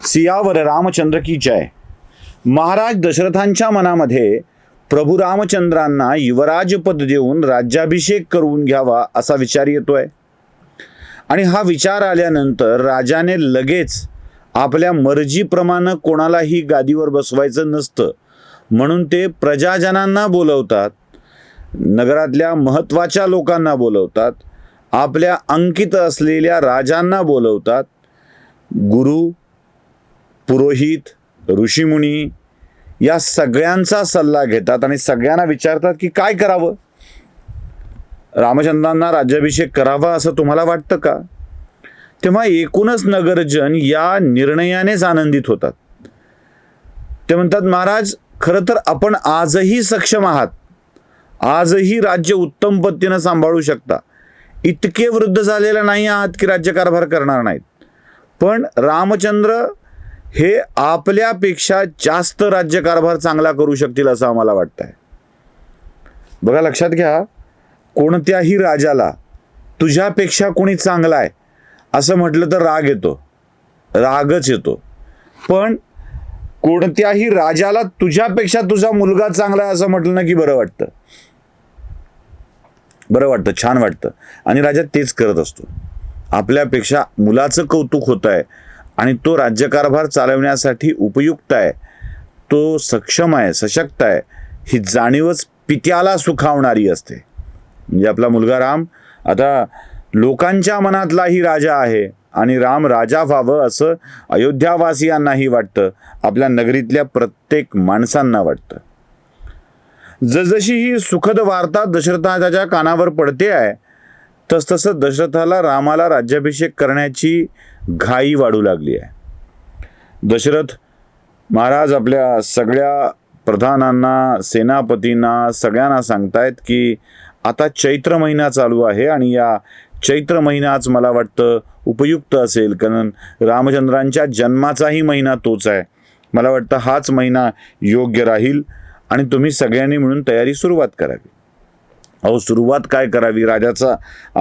सियावर रामचंद्र की जय. महाराज दशरथांच्या मनामध्ये प्रभू रामचंद्रांना युवराजपद देऊन राज्याभिषेक करून घ्यावा असा विचार येतोय. आणि हा विचार आल्यानंतर राजाने लगेच आपल्या मर्जीप्रमाणे कोणालाही गादीवर बसवायचं नसतं. म्हणून ते प्रजाजनांना बोलवतात नगरातल्या महत्त्वाच्या लोकांना बोलवतात आपल्या अंकित असलेल्या राजांना बोलवतात गुरु पुरोहित ऋषीमुनी या सगळ्यांचा सल्ला घेतात आणि सगळ्यांना विचारतात की काय करावं? रामचंद्रांना राज्याभिषेक करावा असं तुम्हाला वाटतं का? तेव्हा एकूणच नगरजन या निर्णयानेच आनंदित होतात. ते म्हणतात महाराज खरं तर आपण आजही सक्षम आहात. आजही राज्य उत्तम पद्धतीनं सांभाळू शकता. इतके वृद्ध झालेलं नाही आहात की राज्यकारभार करणार नाहीत. पण रामचंद्र हे आपल्यापेक्षा जास्त राज्यकारभार चांगला करू शकतील असं आम्हाला वाटतं आहे बघा लक्षात घ्या कोणत्याही राजाला तुझ्यापेक्षा कोणी चांगला आहे असं म्हटलं तर राग येतो. रागच येतो. पण कोणत्याही राजाला तुझ्यापेक्षा तुझा मुलगा चांगला आहे असं म्हटलं ना की बरं वाटतं. बरं वाटतं छान वाटतं. आणि राजा तेच करत असतो. आपल्यापेक्षा मुलाचं कौतुक होत आहे आणि तो राज्यकारभार चालवण्यासाठी उपयुक्त आहे तो सक्षम आहे सशक्त आहे ही जाणीवच पित्याला सुखावणारी असते. म्हणजे आपला मुलगा राम आता लोकांच्या मनातलाही राजा आहे आणि राम राजा व्हावं असं अयोध्यावासियांनाही वाटतं आपल्या नगरीतल्या प्रत्येक माणसांना वाटतं. जसजशी ही सुखद वार्ता दशरथाच्या कानावर पडते आहे तसतसं दशरथाला रामाला राज्याभिषेक करण्याची घाई वाढू लागली आहे. दशरथ महाराज आपल्या सगळ्या प्रधानांना सेनापतींना सगळ्यांना सांगतायत की आता चैत्र महिना चालू आहे आणि या चैत्र महिनाच मला वाटतं उपयुक्त असेल कारण रामचंद्रांच्या जन्माचाही महिना तोच आहे. मला वाटतं हाच महिना योग्य राहील आणि तुम्ही सगळ्यांनी मिळून तयारी सुरुवात करावी. अहो सुरुवात काय करावी? राजाचा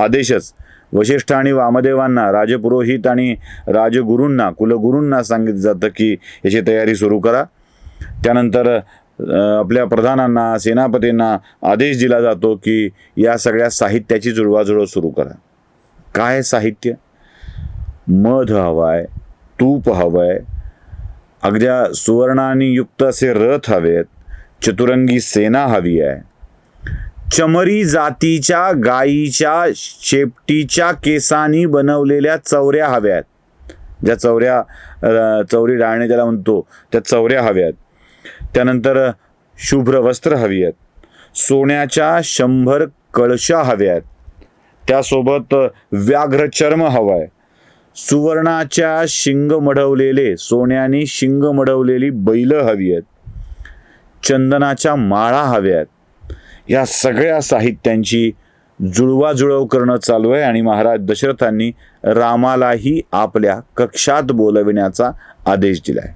आदेशच. वशिष्ठ आणि वामदेवांना राजपुरोहित आणि राजगुरूंना कुलगुरूंना सांगितलं जातं की याची तयारी सुरू करा. त्यानंतर आपल्या प्रधानांना सेनापतींना आदेश दिला जातो की या सगळ्या साहित्याची जुळवाजुळव सुरू करा. काय साहित्य? मध हवाय तूप हवं आहे अगद्या सुवर्णाने युक्त असे रथ हवेत चतुरंगी सेना हवी आहे. चमरी जातीच्या गायीच्या शेपटीच्या केसांनी बनवलेल्या चौऱ्या हव्यात. ज्या चौऱ्या चौरी डाळणे ज्याला म्हणतो त्या चौऱ्या हव्यात. त्यानंतर शुभ्र वस्त्र हवी आहेत सोन्याच्या शंभर कळशा हव्यात. त्यासोबत व्याघ्र चर्म आहे सुवर्णाच्या शिंग मढवलेले सोन्याने शिंग मढवलेली बैल हवी आहेत चंदनाच्या माळा हव्यात. या सगळ्या साहित्यांची जुळवाजुळव करणं चालू आहे आणि महाराज दशरथांनी रामालाही आपल्या कक्षात बोलविण्याचा आदेश दिलाय.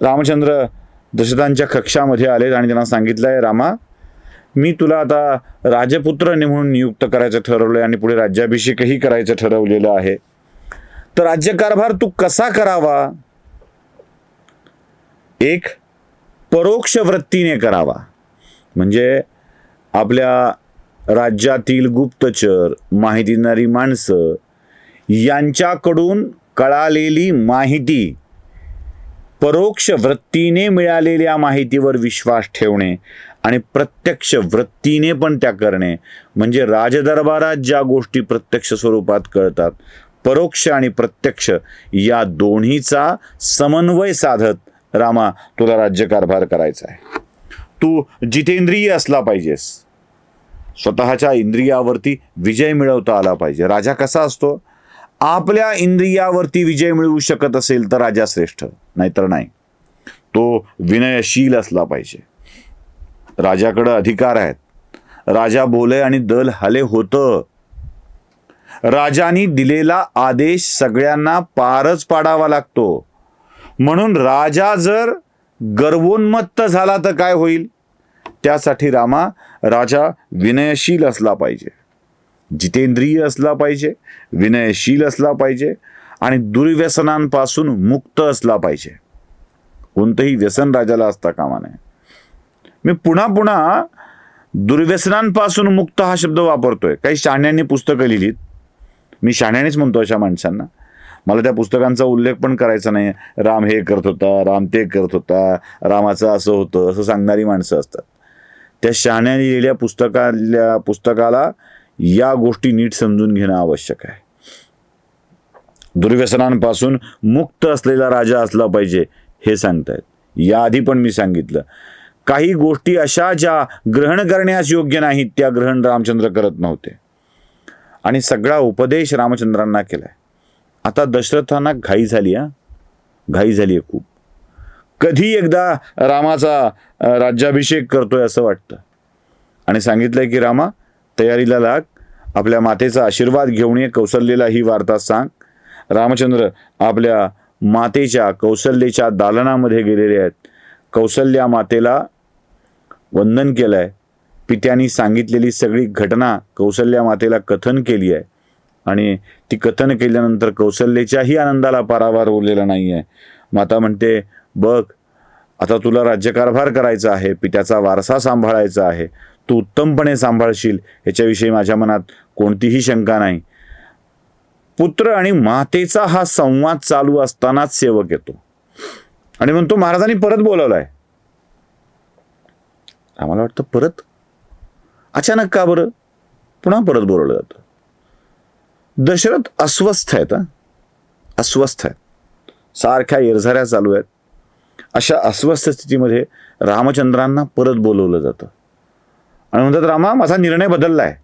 रामचंद्र दशरथांच्या कक्षामध्ये आलेत आणि त्यांना सांगितलंय रामा मी तुला आता राजपुत्र ने म्हणून नियुक्त करायचं ठरवलंय आणि पुढे राज्याभिषेकही करायचं ठरवलेलं आहे. तर राज्यकारभार तू कसा करावा? एक परोक्ष वृत्तीने करावा. म्हणजे आपल्या राज्यातील गुप्तचर माहिती देणारी माणसं यांच्याकडून कळालेली माहिती परोक्ष वृत्तीने मिळालेल्या माहितीवर विश्वास ठेवणे आणि प्रत्यक्ष वृत्तीने पण त्या करणे म्हणजे राजदरबारात ज्या गोष्टी प्रत्यक्ष स्वरूपात कळतात परोक्ष आणि प्रत्यक्ष या दोन्हीचा समन्वय साधत रामा तुला राज्यकारभार करायचा आहे. तू जितेंद्रिय असला पाहिजेस. स्वतःच्या इंद्रियावरती विजय मिळवता आला पाहिजे. राजा कसा असतो? आपल्या इंद्रियावरती विजय मिळवू शकत असेल तर राजा श्रेष्ठ नाहीतर नाही. तो विनयशील असला पाहिजे. राजाकडं अधिकार आहेत. राजा बोले आणि दल हले होतं. राजानी दिलेला आदेश सगळ्यांना पारच पाडावा लागतो. म्हणून राजा जर गर्वोन्मत्त झाला तर काय होईल? त्यासाठी रामा राजा विनयशील असला पाहिजे. जितेंद्रिय असला पाहिजे विनयशील असला पाहिजे आणि दुर्व्यसनांपासून मुक्त असला पाहिजे. कोणतंही व्यसन राजाला असता कामा नये. मी पुन्हा पुन्हा दुर्व्यसनांपासून मुक्त हा शब्द वापरतोय. काही शहाण्यांनी पुस्तकं लिहिलीत. मी शहाण्यानेच म्हणतो अशा माणसांना. मला त्या पुस्तकांचा उल्लेख पण करायचा नाही राम हे करत होता राम ते करत होता रामाचं असं होतं असं सांगणारी माणसं असतात. त्या शहाण्याने लिहिलेल्या पुस्तकाल्या पुस्तकाला या गोष्टी नीट समजून घेणं आवश्यक आहे. दुर्व्यसनांपासून मुक्त असलेला राजा असला पाहिजे हे सांगतायत. याआधी पण मी सांगितलं. काही गोष्टी अशा ज्या ग्रहण करण्यास योग्य नाहीत त्या ग्रहण रामचंद्र करत नव्हते. आणि सगळा उपदेश रामचंद्रांना केलाय. आता दशरथांना घाई झाली हा. घाई झाली आहे खूप. कधी एकदा रामाचा राज्याभिषेक करतोय असं वाटतं. आणि सांगितलंय की रामा तयारीला लाग. आपल्या मातेचा आशीर्वाद घेऊन ये. कौशल्येला ही वार्ता सांग. रामचंद्र आपल्या मातेच्या कौशल्येच्या दालनामध्ये गेलेले आहेत. कौशल्या मातेला वंदन केलं आहे पित्यानी सांगितलेली सगळी घटना कौशल्या मातेला कथन केली आहे. आणि ती कथन केल्यानंतर कौशल्याच्याही आनंदाला पारावार उरलेला नाही आहे माता म्हणते बघ आता तुला राज्यकारभार करायचा आहे पित्याचा वारसा सांभाळायचा आहे तू उत्तमपणे सांभाळशील याच्याविषयी माझ्या मनात कोणतीही शंका नाही. पुत्र आणि मातेचा हा संवाद चालू असतानाच सेवक येतो. आणि म्हणतो महाराजांनी परत बोलावलाय. आम्हाला वाटतं परत? अचानक का बरं? पुन्हा परत बोलवलं जातं. दशरथ अस्वस्थ आहेत अस्वस्थ आहेत. सारख्या इरझाऱ्या चालू आहेत. अशा अस्वस्थ स्थितीमध्ये रामचंद्रांना परत बोलवलं जातं. आणि म्हणतात रामा माझा निर्णय बदललाय.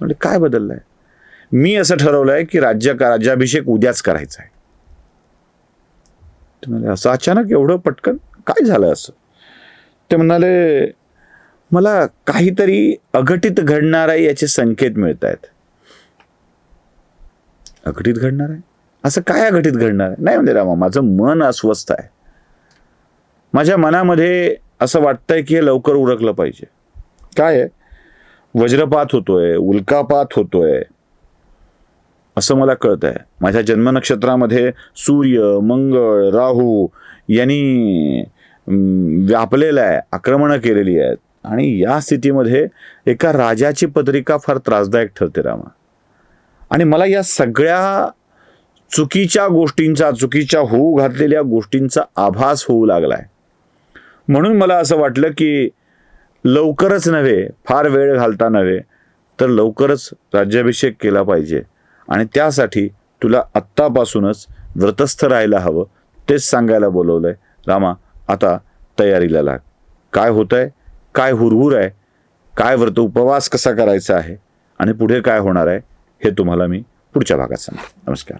म्हणजे काय बदललाय? मी असं ठरवलंय की राज्य राज्याभिषेक उद्याच करायचा आहे. ते म्हणाले असं अचानक एवढं पटकन? काय झालं असं? ते म्हणाले मला काहीतरी अघटित घडणार आहे याचे संकेत मिळत आहेत अघटित घडणार आहे असं काय अघटित घडणार आहे? नाही म्हणजे रामा माझं मन अस्वस्थ आहे. माझ्या मनामध्ये असं वाटतंय की हे लवकर उरकलं पाहिजे. काय आहे? वज्रपात होतोय उल्कापात होतोय. असं मला कळत आहे माझ्या जन्मनक्षत्रामध्ये सूर्य मंगळ राहू यांनी व्यापलेलं आहे आक्रमणं केलेली आहेत. आणि या स्थितीमध्ये एका राजाची पत्रिका फार त्रासदायक ठरते रामा. आणि मला या सगळ्या चुकीच्या गोष्टींचा चुकीच्या होऊ घातलेल्या गोष्टींचा आभास होऊ लागलाय. म्हणून मला असं वाटलं की लवकरच नव्हे फार वेळ घालता नव्हे तर लवकरच राज्याभिषेक केला पाहिजे. आणि त्यासाठी तुला आत्तापासूनच व्रतस्थ राहायला हवं तेच सांगायला बोलवलं आहे रामा आता तयारीला लाग. काय होत आहे काय हुरहुर आहे? काय व्रत उपवास कसा करायचा आहे? आणि पुढे काय होणार आहे? हे तुम्हाला मी पुढच्या भागात सांगतो. नमस्कार.